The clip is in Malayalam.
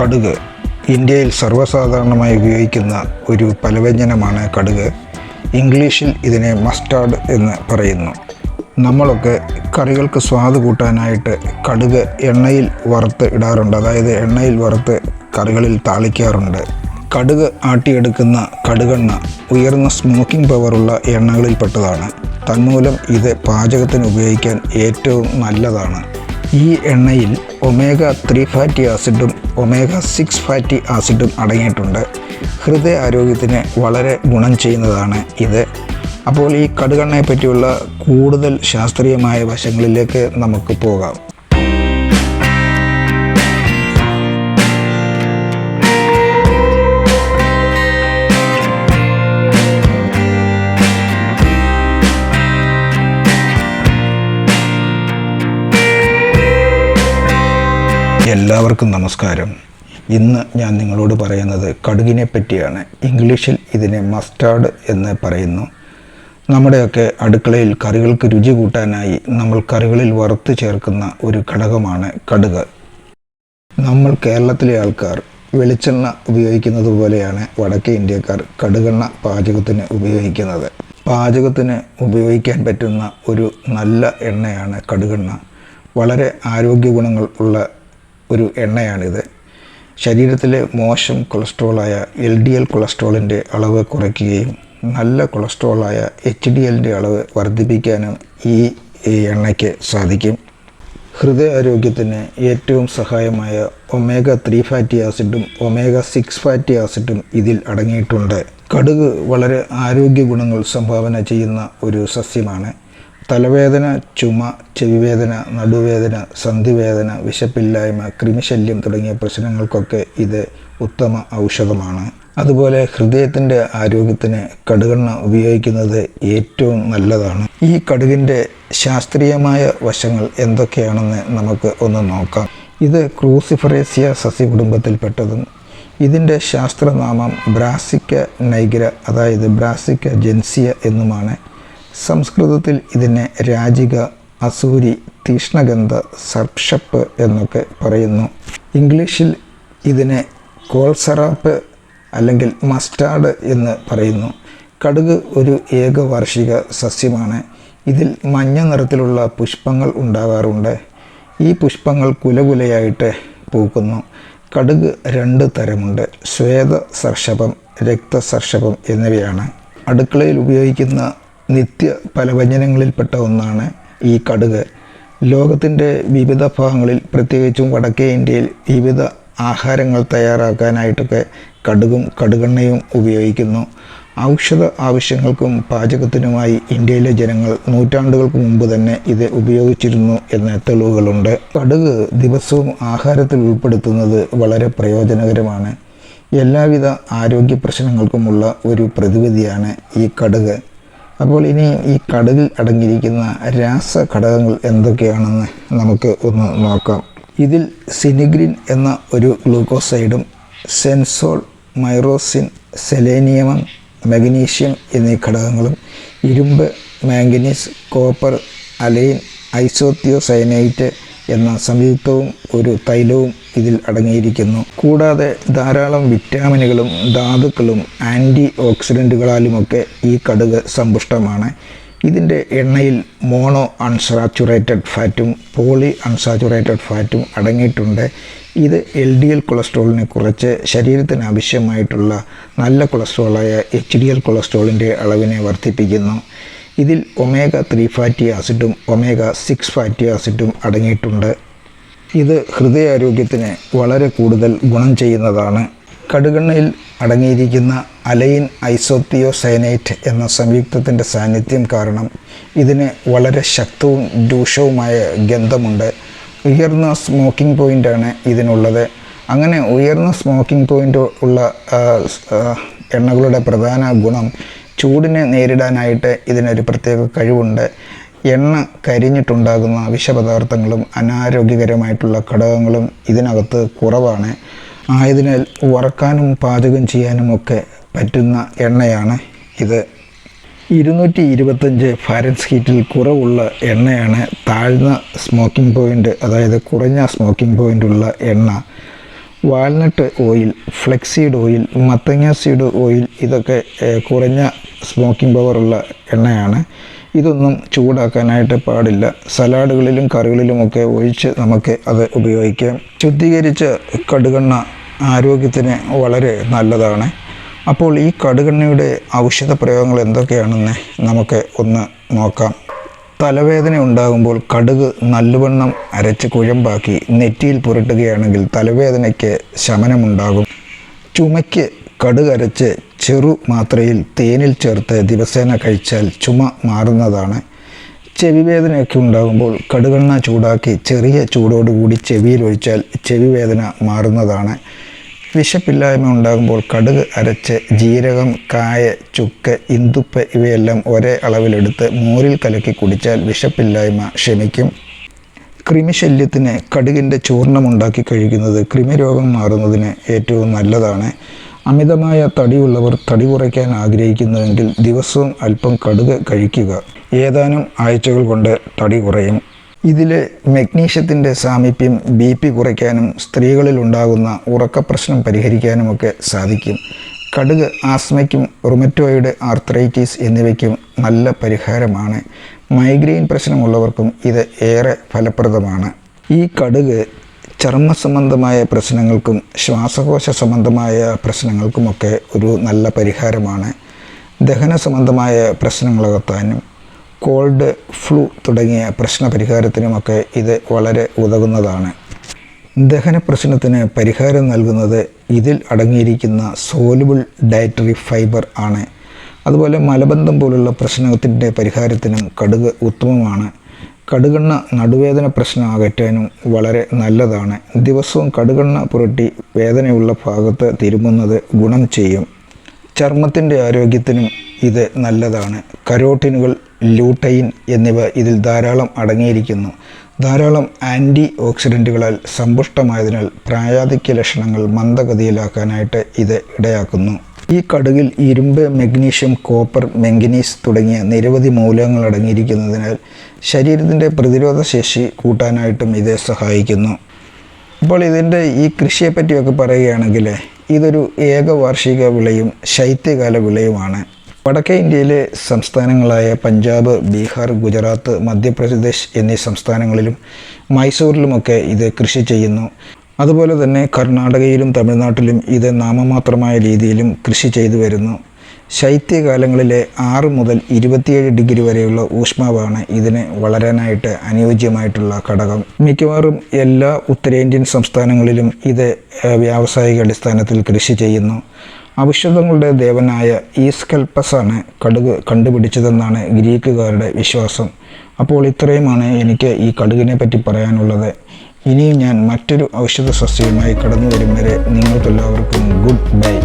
കടുക് ഇന്ത്യയിൽ സർവസാധാരണമായി ഉപയോഗിക്കുന്ന ഒരു പലവ്യഞ്ജനമാണ് കടുക്. ഇംഗ്ലീഷിൽ ഇതിനെ മസ്റ്റാർഡ് എന്ന് പറയുന്നു. നമ്മളൊക്കെ കറികൾക്ക് സ്വാദ് കൂട്ടാനായിട്ട് കടുക് എണ്ണയിൽ വറുത്ത് ഇടാറുണ്ട്. അതായത് എണ്ണയിൽ വറുത്ത് കറികളിൽ താളിക്കാറുണ്ട്. കടുക് ആട്ടിയെടുക്കുന്ന കടുകെണ്ണ ഉയർന്ന സ്മോക്കിംഗ് പവറുള്ള എണ്ണകളിൽപ്പെട്ടതാണ് തന്മൂലം ഇത് പാചകത്തിന് ഉപയോഗിക്കാൻ ഏറ്റവും നല്ലതാണ്. ഈ എണ്ണയിൽ ഒമേഗ ത്രീ ഫാറ്റി ആസിഡും ഒമേഗ സിക്സ് ഫാറ്റി ആസിഡും അടങ്ങിയിട്ടുണ്ട്. ഹൃദയ ആരോഗ്യത്തിന് വളരെ ഗുണം ചെയ്യുന്നതാണ് ഇത്. അപ്പോൾ ഈ കടുകണ്ണയെ പറ്റിയുള്ള കൂടുതൽ ശാസ്ത്രീയമായ വശങ്ങളിലേക്ക് നമുക്ക് പോകാം. എല്ലാവർക്കും നമസ്കാരം. ഇന്ന് ഞാൻ നിങ്ങളോട് പറയുന്നത് കടുകിനെ പറ്റിയാണ്. ഇംഗ്ലീഷിൽ ഇതിനെ മസ്റ്റാർഡ് എന്ന് പറയുന്നു. നമ്മുടെയൊക്കെ അടുക്കളയിൽ കറികൾക്ക് രുചി കൂട്ടാനായി നമ്മൾ കറികളിൽ വറുത്ത് ചേർക്കുന്ന ഒരു ഘടകമാണ് കടുക്. നമ്മൾ കേരളത്തിലെ ആൾക്കാർ വെളിച്ചെണ്ണ ഉപയോഗിക്കുന്നത് പോലെയാണ് വടക്കേ ഇന്ത്യക്കാർ കടുകെണ്ണ പാചകത്തിന് ഉപയോഗിക്കുന്നത്. പാചകത്തിന് ഉപയോഗിക്കാൻ പറ്റുന്ന ഒരു നല്ല എണ്ണയാണ് കടുകെണ്ണ. വളരെ ആരോഗ്യ ഗുണങ്ങൾ ഉള്ള ഒരു എണ്ണയാണിത്. ശരീരത്തിലെ മോശം കൊളസ്ട്രോളായ എൽ ഡി എൽ കൊളസ്ട്രോളിന്റെ അളവ് കുറയ്ക്കുകയും നല്ല കൊളസ്ട്രോളായ എച്ച് ഡി എല്ലിന്റെ അളവ് വർദ്ധിപ്പിക്കാനും ഈ എണ്ണയ്ക്ക് സാധിക്കും. ഹൃദയാരോഗ്യത്തിന് ഏറ്റവും സഹായമായ ഒമേഗ ത്രീ ഫാറ്റി ആസിഡും ഒമേഗ സിക്സ് ഫാറ്റി ആസിഡും ഇതിൽ അടങ്ങിയിട്ടുണ്ട്. കടുക് വളരെ ആരോഗ്യ ഗുണങ്ങൾ സംഭാവന ചെയ്യുന്ന ഒരു സസ്യമാണ്. തലവേദന ചുമ ചെവിവേദന നടുവേദന സന്ധിവേദന വിശപ്പില്ലായ്മ കൃമിശല്യം തുടങ്ങിയ പ്രശ്നങ്ങൾക്കൊക്കെ ഇത് ഉത്തമ ഔഷധമാണ്. അതുപോലെ ഹൃദയത്തിന്റെ ആരോഗ്യത്തിന് കടുകെണ്ണ ഉപയോഗിക്കുന്നത് ഏറ്റവും നല്ലതാണ്. ഈ കടുകിന്റെ ശാസ്ത്രീയമായ വശങ്ങൾ എന്തൊക്കെയാണെന്ന് നമുക്ക് ഒന്ന് നോക്കാം. ഇത് ക്രൂസിഫറേസിയ സസ്യ കുടുംബത്തിൽപ്പെട്ടതും ഇതിന്റെ ശാസ്ത്രനാമം ബ്രാസിക്ക നൈഗ്ര അതായത് ബ്രാസിക്ക ജെൻസിയ എന്നുമാണ്. സംസ്കൃതത്തിൽ ഇതിനെ രാജിക അസൂരി തീഷ്ണഗന്ധ സർപ്ഷപ്പ് എന്നൊക്കെ പറയുന്നു. ഇംഗ്ലീഷിൽ ഇതിനെ കോൾസറാപ്പ് അല്ലെങ്കിൽ മസ്റ്റാർഡ് എന്ന് പറയുന്നു. കടുക് ഒരു ഏകവാർഷിക സസ്യമാണ്. ഇതിൽ മഞ്ഞ നിറത്തിലുള്ള പുഷ്പങ്ങൾ ഉണ്ടാകാറുണ്ട്. ഈ പുഷ്പങ്ങൾ കുലകുലയായിട്ട് പൂക്കുന്നു. കടുക് രണ്ട് തരമുണ്ട്. ശ്വേത സർഷപം രക്തസർഷപം എന്നിവയാണ്. അടുക്കളയിൽ ഉപയോഗിക്കുന്ന നിത്യ പലവ്യഞ്ജനങ്ങളിൽപ്പെട്ട ഒന്നാണ് ഈ കടുക്. ലോകത്തിന്റെ വിവിധ ഭാഗങ്ങളിൽ പ്രത്യേകിച്ചും വടക്കേ ഇന്ത്യയിൽ വിവിധ ആഹാരങ്ങൾ തയ്യാറാക്കാനായിട്ടൊക്കെ കടുകും കടുകെണ്ണയും ഉപയോഗിക്കുന്നു. ഔഷധ ആവശ്യങ്ങൾക്കും പാചകത്തിനുമായി ഇന്ത്യയിലെ ജനങ്ങൾ നൂറ്റാണ്ടുകൾക്ക് മുമ്പ് തന്നെ ഇത് ഉപയോഗിച്ചിരുന്നു എന്ന തെളിവുകളുണ്ട്. കടുക് ദിവസവും ആഹാരത്തിൽ ഉൾപ്പെടുത്തുന്നത് വളരെ പ്രയോജനകരമാണ്. എല്ലാവിധ ആരോഗ്യ പ്രശ്നങ്ങൾക്കുമുള്ള ഒരു പ്രതിവിധിയാണ് ഈ കടുക്. അപ്പോൾ ഇനി ഈ കടലിൽ അടങ്ങിയിരിക്കുന്ന രാസഘടകങ്ങൾ എന്തൊക്കെയാണെന്ന് നമുക്ക് ഒന്ന് നോക്കാം. ഇതിൽ സിനിഗ്രിൻ എന്ന ഒരു ഗ്ലൂക്കോസൈഡും സെൻസോൾ മൈറോസിൻ സെലേനിയമം മഗ്നീഷ്യം എന്നീ ഘടകങ്ങളും ഇരുമ്പ് മാംഗനീസ് കോപ്പർ അലൈൻ ഐസോത്തിയോസൈനൈറ്റ് എന്ന സംയുക്തവും ഒരു തൈലവും ഇതിൽ അടങ്ങിയിരിക്കുന്നു. കൂടാതെ ധാരാളം വിറ്റാമിനുകളും ധാതുക്കളും ആന്റി ഓക്സിഡന്റുകളാലുമൊക്കെ ഈ കടുക് സമ്പുഷ്ടമാണ്. ഇതിന്റെ എണ്ണയിൽ മോണോ അൺസാച്ചുറേറ്റഡ് ഫാറ്റും പോളി അൺസാച്ചുറേറ്റഡ് ഫാറ്റും അടങ്ങിയിട്ടുണ്ട്. ഇത് എൽ ഡി എൽ കൊളസ്ട്രോളിനെ കുറച്ച് ശരീരത്തിന് ആവശ്യമായിട്ടുള്ള നല്ല കൊളസ്ട്രോളായ എച്ച് ഡി എൽ കൊളസ്ട്രോളിന്റെ അളവിനെ വർദ്ധിപ്പിക്കുന്നു. ഇതിൽ ഒമേഗ ത്രീ ഫാറ്റി ആസിഡും ഒമേഗ സിക്സ് ഫാറ്റി ആസിഡും അടങ്ങിയിട്ടുണ്ട്. ഇത് ഹൃദയാരോഗ്യത്തിന് വളരെ കൂടുതൽ ഗുണം ചെയ്യുന്നതാണ്. കടുകെണ്ണയിൽ അടങ്ങിയിരിക്കുന്ന അലൈൻ ഐസോത്തിയോസൈനൈറ്റ് എന്ന സംയുക്തത്തിന്റെ സാന്നിധ്യം കാരണം ഇതിന് വളരെ ശക്തവും രൂക്ഷവുമായ ഗന്ധമുണ്ട്. ഉയർന്ന സ്മോക്കിംഗ് പോയിന്റാണ് ഇതിനുള്ളത്. അങ്ങനെ ഉയർന്ന സ്മോക്കിംഗ് പോയിന്റ് ഉള്ള എണ്ണകളുടെ പ്രധാന ഗുണം ചൂടിനെ നേരിടാനായിട്ട് ഇതിനൊരു പ്രത്യേക കഴിവുണ്ട്. എണ്ണ കരിഞ്ഞിട്ടുണ്ടാകുന്ന വിഷപദാർത്ഥങ്ങളും അനാരോഗ്യകരമായിട്ടുള്ള ഘടകങ്ങളും ഇതിനകത്ത് കുറവാണ്. ആയതിനാൽ വറക്കാനും പാചകം ചെയ്യാനും ഒക്കെ പറ്റുന്ന എണ്ണയാണ് ഇത്. ഇരുന്നൂറ്റി ഇരുപത്തഞ്ച് ഫാരൻസ് ഹീറ്റിൽ കുറവുള്ള എണ്ണയാണ് താഴ്ന്ന സ്മോക്കിംഗ് പോയിന്റ് അതായത് കുറഞ്ഞ സ്മോക്കിംഗ് പോയിന്റ് ഉള്ള എണ്ണ. വാൽനട്ട് ഓയിൽ ഫ്ലെക്സീഡ് ഓയിൽ മത്തങ്ങ സീഡ് ഓയിൽ ഇതൊക്കെ കുറഞ്ഞ സ്മോക്കിംഗ് പവറുള്ള എണ്ണയാണ്. ഇതൊന്നും ചൂടാക്കാനായിട്ട് പാടില്ല. സലാഡുകളിലും കറികളിലുമൊക്കെ ഒഴിച്ച് നമുക്ക് അത് ഉപയോഗിക്കാം. ശുദ്ധീകരിച്ച കടുകെണ്ണ ആരോഗ്യത്തിന് വളരെ നല്ലതാണ്. അപ്പോൾ ഈ കടുകെണ്ണയുടെ ഔഷധ പ്രയോഗങ്ങൾ എന്തൊക്കെയാണെന്ന് നമുക്ക് ഒന്ന് നോക്കാം. തലവേദന ഉണ്ടാകുമ്പോൾ കടുക് നല്ലവണ്ണം അരച്ച് കുഴമ്പാക്കി നെറ്റിയിൽ പുരട്ടുകയാണെങ്കിൽ തലവേദനയ്ക്ക് ശമനമുണ്ടാകും. ചുമയ്ക്ക് കടുക് അരച്ച് ചെറു മാത്രയിൽ തേനിൽ ചേർത്ത് ദിവസേന കഴിച്ചാൽ ചുമ മാറുന്നതാണ്. ചെവി വേദനയൊക്കെ ഉണ്ടാകുമ്പോൾ കടുകെണ്ണ ചൂടാക്കി ചെറിയ ചൂടോടുകൂടി ചെവിയിൽ ഒഴിച്ചാൽ ചെവി വേദന മാറുന്നതാണ്. വിശപ്പില്ലായ്മ ഉണ്ടാകുമ്പോൾ കടുക് അരച്ച് ജീരകം കായ ചുക്ക് ഇന്ദുപ്പ് ഇവയെല്ലാം ഒരേ അളവിലെടുത്ത് മോരിൽ കലക്കി കുടിച്ചാൽ വിശപ്പില്ലായ്മ ക്ഷമിക്കും. കൃമിശല്യത്തിന് കടുകിന്റെ ചൂർണം ഉണ്ടാക്കി കഴിക്കുന്നത് കൃമിരോഗം മാറുന്നതിന് ഏറ്റവും നല്ലതാണ്. അമിതമായ തടിയുള്ളവർ തടി കുറയ്ക്കാൻ ആഗ്രഹിക്കുന്നുവെങ്കിൽ ദിവസവും അല്പം കടുക് കഴിക്കുക. ഏതാനും ആഴ്ചകൾ കൊണ്ട് തടി കുറയും. ഇതിൽ മെഗ്നീഷ്യത്തിന്റെ സാമീപ്യം ബി പി കുറയ്ക്കാനും സ്ത്രീകളിൽ ഉണ്ടാകുന്ന ഉറക്കപ്രശ്നം പരിഹരിക്കാനുമൊക്കെ സാധിക്കും. കടുക് ആസ്മയ്ക്കും റുമറ്റോയിഡ് ആർത്രൈറ്റിസ് എന്നിവയ്ക്കും നല്ല പരിഹാരമാണ്. മൈഗ്രെയിൻ പ്രശ്നമുള്ളവർക്കും ഇത് ഏറെ ഫലപ്രദമാണ്. ഈ കടുക് ചർമ്മ സംബന്ധമായ പ്രശ്നങ്ങൾക്കും ശ്വാസകോശ സംബന്ധമായ പ്രശ്നങ്ങൾക്കുമൊക്കെ ഒരു നല്ല പരിഹാരമാണ്. ദഹന സംബന്ധമായ പ്രശ്നങ്ങളകത്താനും കോൾഡ് ഫ്ലൂ തുടങ്ങിയ പ്രശ്ന പരിഹാരത്തിനുമൊക്കെ ഇത് വളരെ ഉതകുന്നതാണ്. ദഹന പ്രശ്നത്തിന് പരിഹാരം നൽകുന്നത് ഇതിൽ അടങ്ങിയിരിക്കുന്ന സോലുബിൾ ഡയറ്ററി ഫൈബർ ആണ്. അതുപോലെ മലബന്ധം പോലുള്ള പ്രശ്നത്തിന്റെ പരിഹാരത്തിനും കടുക് ഉത്തമമാണ്. കടുകെണ്ണ നടുവേദന പ്രശ്നം അകറ്റാനും വളരെ നല്ലതാണ്. ദിവസവും കടുകെണ്ണ പുരട്ടി വേദനയുള്ള ഭാഗത്ത് തിരുമുന്നത് ഗുണം ചെയ്യും. ചർമ്മത്തിന്റെ ആരോഗ്യത്തിനും ഇത് നല്ലതാണ്. കരോട്ടിനുകൾ ലൂട്ടൈൻ എന്നിവ ഇതിൽ ധാരാളം അടങ്ങിയിരിക്കുന്നു. ധാരാളം ആന്റി ഓക്സിഡന്റുകളാൽ സമ്പുഷ്ടമായതിനാൽ പ്രായാധിക്യ ലക്ഷണങ്ങൾ മന്ദഗതിയിലാക്കാനായിട്ട് ഇത് ഇടയാക്കുന്നു. ഈ കടുകിൽ ഇരുമ്പ് മെഗ്നീഷ്യം കോപ്പർ മെങ്കനീസ് തുടങ്ങിയ നിരവധി മൂലകങ്ങൾ അടങ്ങിയിരിക്കുന്നതിനാൽ ശരീരത്തിന്റെ പ്രതിരോധ ശേഷി കൂട്ടാനായിട്ടും ഇത് സഹായിക്കുന്നു. അപ്പോൾ ഇതിന്റെ ഈ കൃഷിയെപ്പറ്റിയൊക്കെ പറയുകയാണെങ്കിൽ ഇതൊരു ഏകവാർഷിക വിളയും ശൈത്യകാല വിളയുമാണ്. വടക്കേ ഇന്ത്യയിലെ സംസ്ഥാനങ്ങളായ പഞ്ചാബ് ബീഹാർ ഗുജറാത്ത് മധ്യപ്രദേശ് എന്നീ സംസ്ഥാനങ്ങളിലും മൈസൂരിലുമൊക്കെ ഇത് കൃഷി ചെയ്യുന്നു. അതുപോലെ തന്നെ കർണാടകയിലും തമിഴ്നാട്ടിലും ഇത് നാമമാത്രമായ രീതിയിലും കൃഷി ചെയ്തു വരുന്നു. ശൈത്യകാലങ്ങളിലെ ആറ് മുതൽ ഇരുപത്തിയേഴ് ഡിഗ്രി വരെയുള്ള ഊഷ്മാവാണ് ഇതിന് വളരാനായിട്ട് അനുയോജ്യമായിട്ടുള്ള ഘടകം. മിക്കവാറും എല്ലാ ഉത്തരേന്ത്യൻ സംസ്ഥാനങ്ങളിലും ഇത് വ്യാവസായിക അടിസ്ഥാനത്തിൽ കൃഷി ചെയ്യുന്നു. ഔഷധങ്ങളുടെ ദേവനായ ഈസ്കൽപ്പസാണ് കടുക് കണ്ടുപിടിച്ചതെന്നാണ് ഗ്രീക്കുകാരുടെ വിശ്വാസം. അപ്പോൾ ഇത്രയുമാണ് എനിക്ക് ഈ കടുകിനെ പറ്റി പറയാനുള്ളത്. ഇനിയും ഞാൻ മറ്റൊരു ഔഷധ സസ്യവുമായി കടന്നു വരും വരെ നിങ്ങൾക്കെല്ലാവർക്കും ഗുഡ് ബൈ.